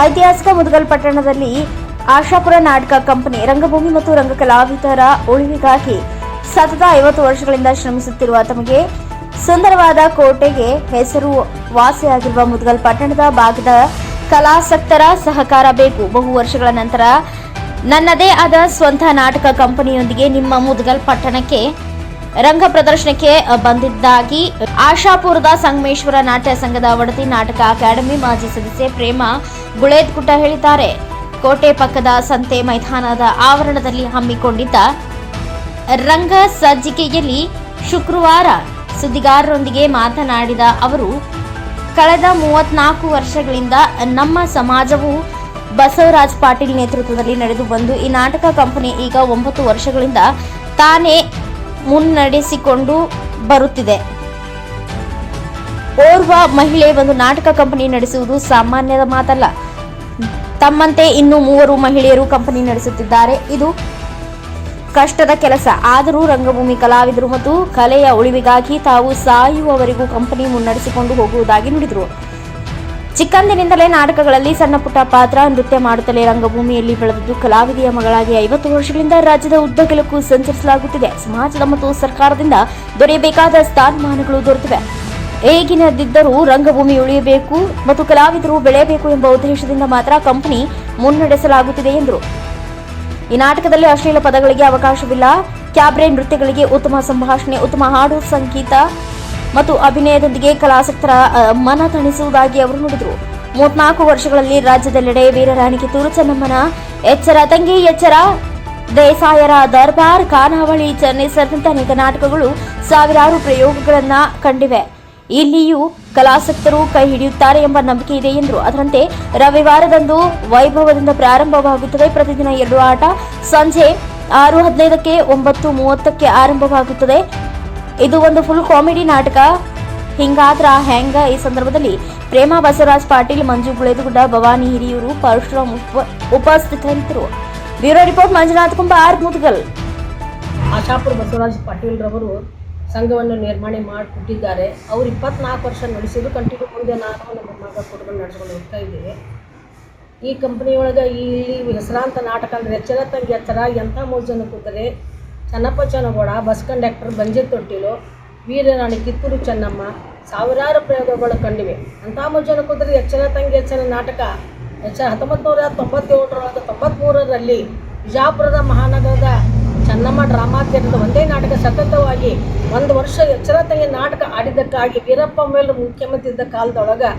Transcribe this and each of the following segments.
ಐತಿಹಾಸಿಕ ಮುದಗಲ್ ಪಟ್ಟಣದಲ್ಲಿ ಆಶಾಪುರ ನಾಟಕ ಕಂಪನಿ ರಂಗಭೂಮಿ ಮತ್ತು ರಂಗ ಕಲಾವಿದರ ಉಳಿವಿಗಾಗಿ ಸತತ ಐವತ್ತು ವರ್ಷಗಳಿಂದ ಶ್ರಮಿಸುತ್ತಿರುವ ತಮಗೆ ಸುಂದರವಾದ ಕೋಟೆಗೆ ಹೆಸರು ವಾಸಿಯಾಗಿರುವ ಮುದಗಲ್ ಪಟ್ಟಣದ ಭಾಗದ ಕಲಾಸಕ್ತರ ಸಹಕಾರ ಬೇಕು. ಬಹು ವರ್ಷಗಳ ನಂತರ ನನ್ನದೇ ಆದ ಸ್ವಂತ ನಾಟಕ ಕಂಪನಿಯೊಂದಿಗೆ ನಿಮ್ಮ ಮುದಗಲ್ ಪಟ್ಟಣಕ್ಕೆ ರಂಗ ಪ್ರದರ್ಶನಕ್ಕೆ ಬಂದಿದ್ದಾಗಿ ಆಶಾಪುರದ ಸಂಗಮೇಶ್ವರ ನಾಟ್ಯ ಸಂಘದ ಒಡತಿ ನಾಟಕ ಅಕಾಡೆಮಿ ಮಾಜಿ ಸದಸ್ಯೆ ಪ್ರೇಮ ಗುಳೇದ್ಗುಡ್ಡ ಹೇಳಿದ್ದಾರೆ. ಕೋಟೆ ಪಕ್ಕದ ಸಂತೆ ಮೈದಾನದ ಆವರಣದಲ್ಲಿ ಹಮ್ಮಿಕೊಂಡಿದ್ದ ರಂಗ ಸಜ್ಜಿಕೆಯಲ್ಲಿ ಶುಕ್ರವಾರ ಸುದ್ದಿಗಾರರೊಂದಿಗೆ ಮಾತನಾಡಿದ ಅವರು, ಕಳೆದ ಮೂವತ್ನಾಲ್ಕು ವರ್ಷಗಳಿಂದ ನಮ್ಮ ಸಮಾಜವು ಬಸವರಾಜ್ ಪಾಟೀಲ್ ನೇತೃತ್ವದಲ್ಲಿ ನಡೆದು ಬಂದು ಈ ನಾಟಕ ಕಂಪನಿ ಈಗ ಒಂಬತ್ತು ವರ್ಷಗಳಿಂದ ತಾನೇ ಮುನ್ನಡೆಸಿಕೊಂಡು ಬರುತ್ತಿದೆ. ಓರ್ವ ಮಹಿಳೆ ಒಂದು ನಾಟಕ ಕಂಪನಿ ನಡೆಸುವುದು ಸಾಮಾನ್ಯದ ಮಾತಲ್ಲ. ತಮ್ಮಂತೆ ಇನ್ನು ಮೂವರು ಮಹಿಳೆಯರು ಕಂಪನಿ ನಡೆಸುತ್ತಿದ್ದಾರೆ. ಇದು ಕಷ್ಟದ ಕೆಲಸ. ಆದರೂ ರಂಗಭೂಮಿ ಕಲಾವಿದರು ಮತ್ತು ಕಲೆಯ ಉಳಿವಿಗಾಗಿ ತಾವು ಸಾಯುವವರೆಗೂ ಕಂಪನಿ ಮುನ್ನಡೆಸಿಕೊಂಡು ಹೋಗುವುದಾಗಿ ನುಡಿದರು. ಚಿಕ್ಕಂದಿನಿಂದಲೇ ನಾಟಕಗಳಲ್ಲಿ ಸಣ್ಣ ಪುಟ್ಟ ಪಾತ್ರ ನೃತ್ಯ ಮಾಡುತ್ತಲೇ ರಂಗಭೂಮಿಯಲ್ಲಿ ಬೆಳೆದಿದ್ದು ಕಲಾವಿದೆಯ ಮಗಳಾಗಿ ಐವತ್ತು ವರ್ಷಗಳಿಂದ ರಾಜ್ಯದ ಉದ್ದಗಲಕ್ಕೂ ಸಂಚರಿಸಲಾಗುತ್ತಿದೆ. ಸಮಾಜದ ಮತ್ತು ಸರ್ಕಾರದಿಂದ ದೊರೆಯಬೇಕಾದ ಸ್ಥಾನಮಾನಗಳು ದೊರೆತಿವೆ. ಹೇಗಿನದಿದ್ದರೂ ರಂಗಭೂಮಿ ಉಳಿಯಬೇಕು ಮತ್ತು ಕಲಾವಿದರು ಬೆಳೆಯಬೇಕು ಎಂಬ ಉದ್ದೇಶದಿಂದ ಮಾತ್ರ ಕಂಪನಿ ಮುನ್ನಡೆಸಲಾಗುತ್ತಿದೆ ಎಂದರು. ಈ ನಾಟಕದಲ್ಲಿ ಅಶ್ಲೀಲ ಪದಗಳಿಗೆ ಅವಕಾಶವಿಲ್ಲ. ಕ್ಯಾಬ್ರೆ ನೃತ್ಯಗಳಿಗೆ ಉತ್ತಮ ಸಂಭಾಷಣೆ, ಉತ್ತಮ ಹಾಡು ಸಂಗೀತ ಮತ್ತು ಅಭಿನಯದೊಂದಿಗೆ ಕಲಾಸಕ್ತರ ಮನ ತಣಿಸುವುದಾಗಿ ಅವರು ನುಡಿದರು. ಮೂವತ್ನಾಲ್ಕು ವರ್ಷಗಳಲ್ಲಿ ರಾಜ್ಯದೆಲ್ಲೆಡೆ ವೀರರಾಣಿ ಕಿತ್ತೂರು ಚೆನ್ನಮ್ಮನ ಎಚ್ಚರ, ತಂಗಿ ಎಚ್ಚರ, ದೇಸಾಯರ ದರ್ಬಾರ್, ಖಾನಾವಳಿ, ಚೆನ್ನೈ ಸೇರಿದಂತೆ ಅನೇಕ ನಾಟಕಗಳು ಸಾವಿರಾರು ಪ್ರಯೋಗಗಳನ್ನ ಕಂಡಿವೆ. ಇಲ್ಲಿಯೂ ಕಲಾಸಕ್ತರು ಕೈ ಹಿಡಿಯುತ್ತಾರೆ ಎಂಬ ನಂಬಿಕೆ ಇದೆ ಎಂದರು. ಅದರಂತೆ ರವಿವಾರದಂದು ವೈಭವದಿಂದ ಪ್ರಾರಂಭವಾಗುತ್ತದೆ. ಪ್ರತಿದಿನ ಎರಡು ಆಟ. ಸಂಜೆ ಆರು ಹದಿನೈದಕ್ಕೆ ಒಂಬತ್ತು ಮೂವತ್ತಕ್ಕೆ ಆರಂಭವಾಗುತ್ತದೆ. ಇದು ಒಂದು ಫುಲ್ ಕಾಮಿಡಿ ನಾಟಕ. ಹಿಂಗಾದ್ರ ಹೆಂಗ ಈ ಸಂದರ್ಭದಲ್ಲಿ ಪ್ರೇಮ ಬಸವರಾಜ್ ಪಾಟೀಲ್, ಮಂಜು ಗುಳೆದುಗುಡ್ಡ ಭವಾನಿ ಹಿರಿಯೂರು, ಪರಶುರಾಮ್ ಉಪ- ಉಪಸ್ಥಿತರಿದ್ದರು. Bureau report Manjunath Kumbar Mudgal. Ashapura Patil ರವರು ಸಂಘವನ್ನು ನಿರ್ಮಾಣ ಮಾಡಿಕೊಟ್ಟಿದ್ದಾರೆ. ಅವರು ಇಪ್ಪತ್ನಾಲ್ಕು ವರ್ಷ ನಡೆಸಿದ್ದು ಕಂಟಿನ್ಯೂ ಮುಂದೆ ನಾನು ನಮ್ಮ ಮಗ ಕುಟುಂಬ ನಡೆಸ್ಕೊಂಡು ಹೋಗ್ತಾ ಇದ್ದೀವಿ ಈ ಕಂಪ್ನಿಯೊಳಗೆ ಇಲ್ಲಿ ಹೆಸರಾಂತ ನಾಟಕ ಅಂದರೆ ಎಚ್ಚರ ತಂಗಿ ಎಚ್ಚರ ಎಂಥ ಮೂರು ಜನ ಕೂತರೆ ಚನ್ನಪ್ಪ ಚನ್ನಗೌಡ ಬಸ್ ಕಂಡಕ್ಟರ್ ಬಂಜೆ ತೊಟ್ಟಿಲು, ವೀರರಾಣಿ ಕಿತ್ತೂರು ಚೆನ್ನಮ್ಮ, ಸಾವಿರಾರು ಪ್ರಯೋಗಗಳು ಕಂಡಿವೆ. ಅಂಥ ಮೂರು ಜನ ಕೂತರೆ ಎಚ್ಚರ ತಂಗಿ ಎಚ್ಚರ ನಾಟಕ. ಎಚ್ಚ ಹತ್ತೊಂಬತ್ತು ನೂರ ತೊಂಬತ್ತೇಳರೊಳಗೆ ತೊಂಬತ್ತ್ಮೂರರಲ್ಲಿ ವಿಜಾಪುರದ ಮಹಾನಗರದ ಚೆನ್ನಮ್ಮ ಡ್ರಾಮಾ ಥಿಯೇಟರ್ದ ಒಂದೇ ನಾಟಕ ಸತತವಾಗಿ ಒಂದು ವರ್ಷ ಎಚ್ಚರ ತಂಗಿ ನಾಟಕ ಆಡಿದ್ದಕ್ಕಾಗಿ ವೀರಪ್ಪ ಮೇಲೆ ಮುಖ್ಯಮಂತ್ರಿ ಇದ್ದ ಕಾಲದೊಳಗೆ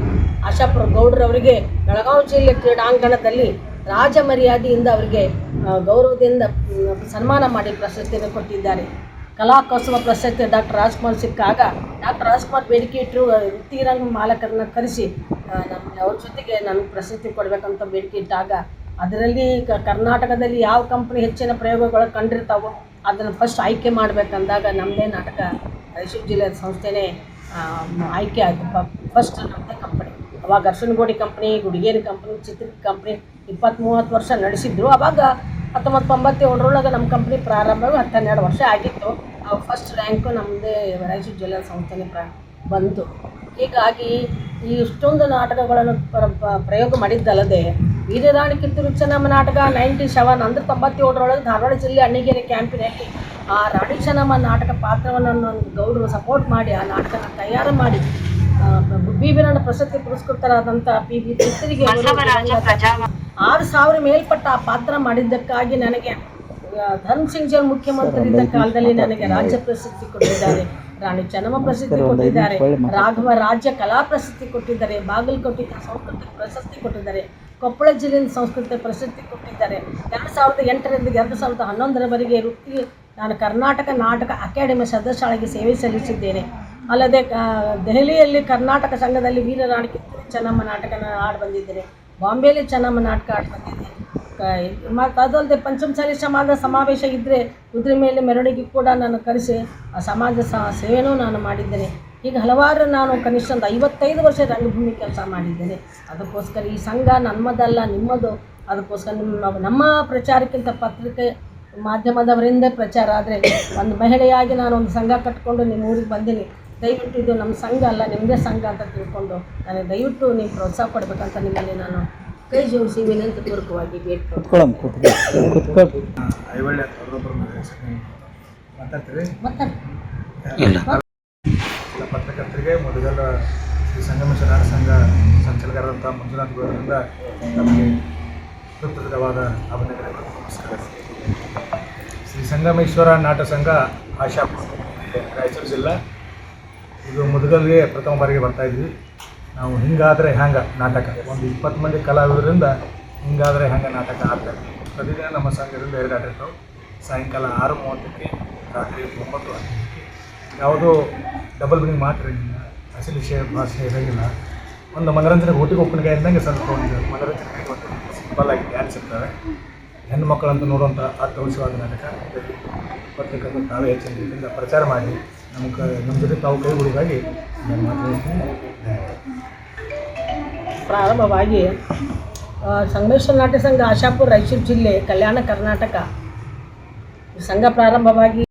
ಆಶಾಪುರ ಗೌಡ್ರವರಿಗೆ ಬೆಳಗಾವಿ ಜಿಲ್ಲೆ ಕ್ರೀಡಾಂಗಣದಲ್ಲಿ ರಾಜ ಮರ್ಯಾದೆಯಿಂದ ಅವರಿಗೆ ಗೌರವದಿಂದ ಸನ್ಮಾನ ಮಾಡಿ ಪ್ರಶಸ್ತಿಯನ್ನು ಕೊಟ್ಟಿದ್ದಾರೆ. ಕಲಾ ಕೌಶಲ ಪ್ರಶಸ್ತಿ ಡಾಕ್ಟರ್ ರಾಜ್ಕುಮಾರ್ ಸಿಕ್ಕಾಗ ಡಾಕ್ಟರ್ ರಾಜ್ಕುಮಾರ್ ಬೇಡಿಕೆ ಇಟ್ಟರು ವೃತ್ತಿರಂಗ ಮಾಲಕರನ್ನ ಕರೆಸಿ ನಮ್ಮ ಅವ್ರ ಜೊತೆಗೆ ನಮಗೆ ಪ್ರಶಸ್ತಿ ಕೊಡಬೇಕಂತ ಬೇಡಿಕೆ ಇಟ್ಟಾಗ, ಅದರಲ್ಲಿ ಕರ್ನಾಟಕದಲ್ಲಿ ಯಾವ ಕಂಪ್ನಿ ಹೆಚ್ಚಿನ ಪ್ರಯೋಗಗಳು ಕಂಡಿರ್ತಾವೋ, ಅದನ್ನು ಫಸ್ಟ್ ಆಯ್ಕೆ ಮಾಡಬೇಕಂದಾಗ ನಮ್ಮದೇ ನಾಟಕ ರಾಯಚೂರು ಜಿಲ್ಲೆಯ ಸಂಸ್ಥೆನೇ ಆಯ್ಕೆ ಆಯಿತು. ಫಸ್ಟ್ ನಮ್ಮದೇ ಅವಾಗ Arshanagodi company Gudigeri company Chitra company ಇಪ್ಪತ್ತು ಮೂವತ್ತು ವರ್ಷ ನಡೆಸಿದ್ರು. ಅವಾಗ ಹತ್ತೊಂಬತ್ತು ತೊಂಬತ್ತೇಳರೊಳಗೆ ನಮ್ಮ ಕಂಪ್ನಿ ಪ್ರಾರಂಭವಾಗಿ ಹತ್ತು ವರ್ಷ ಆಗಿತ್ತು. ಅವಾಗ ಫಸ್ಟ್ ರ್ಯಾಂಕು ನಮ್ಮದೇ ರಾಯಚೂರು ಜಿಲ್ಲಾ ಸಂಸ್ಥೆನೇ ಪ್ರ ಬಂತು. ಹೀಗಾಗಿ ಈ ಇಷ್ಟೊಂದು ನಾಟಕಗಳನ್ನು ಪ್ರ- ಪ್ರಯೋಗ ಮಾಡಿದ್ದಲ್ಲದೆ ವೀರರಾಣಿ ಕಿತ್ತೂರು ಚೆನ್ನಮ್ಮ ನಾಟಕ ನೈಂಟಿ ಸೆವೆನ್ ಅಂದರೆ ತೊಂಬತ್ತೇಳರೊಳಗೆ ಧಾರವಾಡ ಜಿಲ್ಲೆ ಅಣ್ಣಿಗೇರಿ ಕ್ಯಾಂಪಿನಲ್ಲಿ ಆ ರಾಣಿ ಚೆನ್ನಮ್ಮ ನಾಟಕ ಪಾತ್ರವನ್ನು ಗೌಡರು ಸಪೋರ್ಟ್ ಮಾಡಿ ಆ ನಾಟಕನ ತಯಾರು ಮಾಡಿ ಆ, ಬಿ ಬಿ ಪ್ರಶಸ್ತಿ ಪುರಸ್ಕೃತರಾದಂಥ ಪಿ ಬಿ ಚಿತ್ತರಿಗೆ ಆರು ಸಾವಿರ ಮೇಲ್ಪಟ್ಟ ಆ ಪಾತ್ರ ಮಾಡಿದ್ದಕ್ಕಾಗಿ ನನಗೆ ಧರ್ಮ್ ಸಿಂಗ್ ಜನ್ ಮುಖ್ಯಮಂತ್ರಿ ಇದ್ದ ಕಾಲದಲ್ಲಿ ನನಗೆ ರಾಜ್ಯ ಪ್ರಶಸ್ತಿ ಕೊಟ್ಟಿದ್ದಾರೆ. ರಾಣಿ ಚೆನ್ನಮ್ಮ ಪ್ರಶಸ್ತಿ ಕೊಟ್ಟಿದ್ದಾರೆ. ರಾಘವ ರಾಜ್ಯ ಕಲಾ ಪ್ರಶಸ್ತಿ ಕೊಟ್ಟಿದ್ದಾರೆ. ಬಾಗಲಕೋಟೆ ಸಂಸ್ಕೃತಿ ಪ್ರಶಸ್ತಿ ಕೊಟ್ಟಿದ್ದಾರೆ. ಕೊಪ್ಪಳ ಜಿಲ್ಲೆಯ ಸಂಸ್ಕೃತಿ ಪ್ರಶಸ್ತಿ ಕೊಟ್ಟಿದ್ದಾರೆ. ಎರಡು ಸಾವಿರದ ಎಂಟರಿಂದ ಎರಡು ಸಾವಿರದ ಹನ್ನೊಂದರವರೆಗೆ ವೃತ್ತಿ ನಾನು ಕರ್ನಾಟಕ ನಾಟಕ ಅಕಾಡೆಮಿ ಸದಸ್ಯರಾಗಿ ಸೇವೆ ಸಲ್ಲಿಸಿದ್ದೇನೆ. ಅಲ್ಲದೆ ದೆಹಲಿಯಲ್ಲಿ ಕರ್ನಾಟಕ ಸಂಘದಲ್ಲಿ ವೀರ ನಾಟಕ ಚೆನ್ನಮ್ಮ ನಾಟಕನ ಆಡಿ ಬಂದಿದ್ದೇನೆ ಬಾಂಬೆಯಲ್ಲಿ ಚೆನ್ನಮ್ಮ ನಾಟಕ ಆಡಿ ಬಂದಿದ್ದೇನೆ ಮತ್ತು ಅದಲ್ಲದೆ ಪಂಚಮಸಾಲಿ ಸಮಾಜ ಸಮಾವೇಶ ಇದ್ದರೆ ಕುದುರೆ ಮೇಲೆ ಮೆರವಣಿಗೆ ಕೂಡ ನಾನು ಕರೆಸಿ, ಆ ಸಮಾಜ ಸೇವೆನೂ ನಾನು ಮಾಡಿದ್ದೇನೆ. ಈಗ ಹಲವಾರು ನಾನು ಕನಿಷ್ಠ ಒಂದು ಐವತ್ತೈದು ವರ್ಷ ರಂಗಭೂಮಿ ಕೆಲಸ ಮಾಡಿದ್ದೇನೆ. ಅದಕ್ಕೋಸ್ಕರ ಈ ಸಂಘ ನಮ್ಮದಲ್ಲ ನಿಮ್ಮದು. ಅದಕ್ಕೋಸ್ಕರ ನಿಮ್ಮ ನಮ್ಮ ಪ್ರಚಾರಕ್ಕಿಂತ ಪತ್ರಿಕೆ ಮಾಧ್ಯಮದವರಿಂದ ಪ್ರಚಾರ ಆದರೆ ಒಂದು ಮಹಿಳೆಯಾಗಿ ನಾನು ಒಂದು ಸಂಘ ಕಟ್ಕೊಂಡು ನಿಮ್ಮ ಊರಿಗೆ ಬಂದೀನಿ. ದಯವಿಟ್ಟು ಇದು ನಮ್ಮ ಸಂಘ ಅಲ್ಲ ನಿಮ್ಮದೇ ಸಂಘ ಅಂತ ತಿಳ್ಕೊಂಡು ನನಗೆ ದಯವಿಟ್ಟು ನೀವು ಪ್ರೋತ್ಸಾಹ ಕೊಡಬೇಕಂತ ನಿಮ್ಮಲ್ಲಿ ನಾನು ಕೈ ಜೋಡಿಸಿ ವಿನಂತಿ ಪೂರ್ವಕವಾಗಿ ಎಲ್ಲ ಪತ್ರಕರ್ತರಿಗೆ ಮೊದಲ ಶ್ರೀ ಸಂಗಮೇಶ್ವರ ನಾಡ ಸಂಘ ಸಂಚಾಲಕರಾದಂಥ ಮಂಜುನಾಥ್ ಗೌಡರಿಂದ ನಮಗೆ ಸುಪ್ರದವಾದ ಅಭಿನಂದನೆಗಳು ನಮಸ್ಕಾರ. ಶ್ರೀ ಸಂಗಮೇಶ್ವರ ನಾಟ ಸಂಘ ಆಶಾಪುರ ರಾಯಚೂರು ಜಿಲ್ಲಾ. ಇದು ಮುದುಗಲ್ಗೆ ಪ್ರಥಮ ಬಾರಿಗೆ ಬರ್ತಾ ಇದ್ವಿ. ನಾವು ಹಿಂಗಾದರೆ ಹ್ಯಾಂಗ ನಾಟಕ? ಒಂದು ಇಪ್ಪತ್ತು ಮಂದಿ ಕಲಾವಿದರಿಂದ ಹಿಂಗಾದರೆ ಹ್ಯಾಂಗ ನಾಟಕ ಆಗ್ತದೆ? ಪ್ರತಿದಿನ ನಮ್ಮ ಸಂಘದಿಂದ ಎರಡು ಆಟ ಸಾಯಂಕಾಲ ಆರು ಮೂವತ್ತಕ್ಕೆ, ರಾತ್ರಿ ಒಂಬತ್ತು ಹದಿನೈದಕ್ಕೆ ಯಾವುದೋ ಡಬಲ್ ಬಿಂಗ್ ಮಾತ್ರ ಇರಲಿಲ್ಲ ಅಸಲಿ ವಿಷಯ, ಭಾಷೆ ಇರೋಂಗಿಲ್ಲ. ಒಂದು ಮನರಂಜನೆ ಊಟಿಗೆ ಒಪ್ಪನಿಗೆ ಇದ್ದಂಗೆ ಸ್ವಲ್ಪ ಒಂದು ಮನರಂಜನೆ ಸಿಂಪಲ್ ಆಗಿ ಡ್ಯಾನ್ಸ್ ಇರ್ತವೆ. ಹೆಣ್ಣು ಮಕ್ಕಳಂತ ನೋಡುವಂಥ ಅರ್ಥವಂಶವಾದ ನಾಟಕ. ಪತ್ರಿಕೆಗಳು ತಾವೇ ಹೆಚ್ಚಿನ ಪ್ರಚಾರ ಮಾಡಿ ನಮ್ಮ ಜೊತೆ ತಾವು ಕೈಗೊಳ್ಳುವುದಾಗಿ ನಾನು ಮಾತಾಡ್ತೀನಿ ಪ್ರಾರಂಭವಾಗಿ ಸಂಗಮೇಶ್ವರ ನಾಟ್ಯ ಸಂಘ ಆಶಾಪುರ ರಾಯಚೂರು ಜಿಲ್ಲೆ ಕಲ್ಯಾಣ ಕರ್ನಾಟಕ. ಸಂಘ ಪ್ರಾರಂಭವಾಗಿ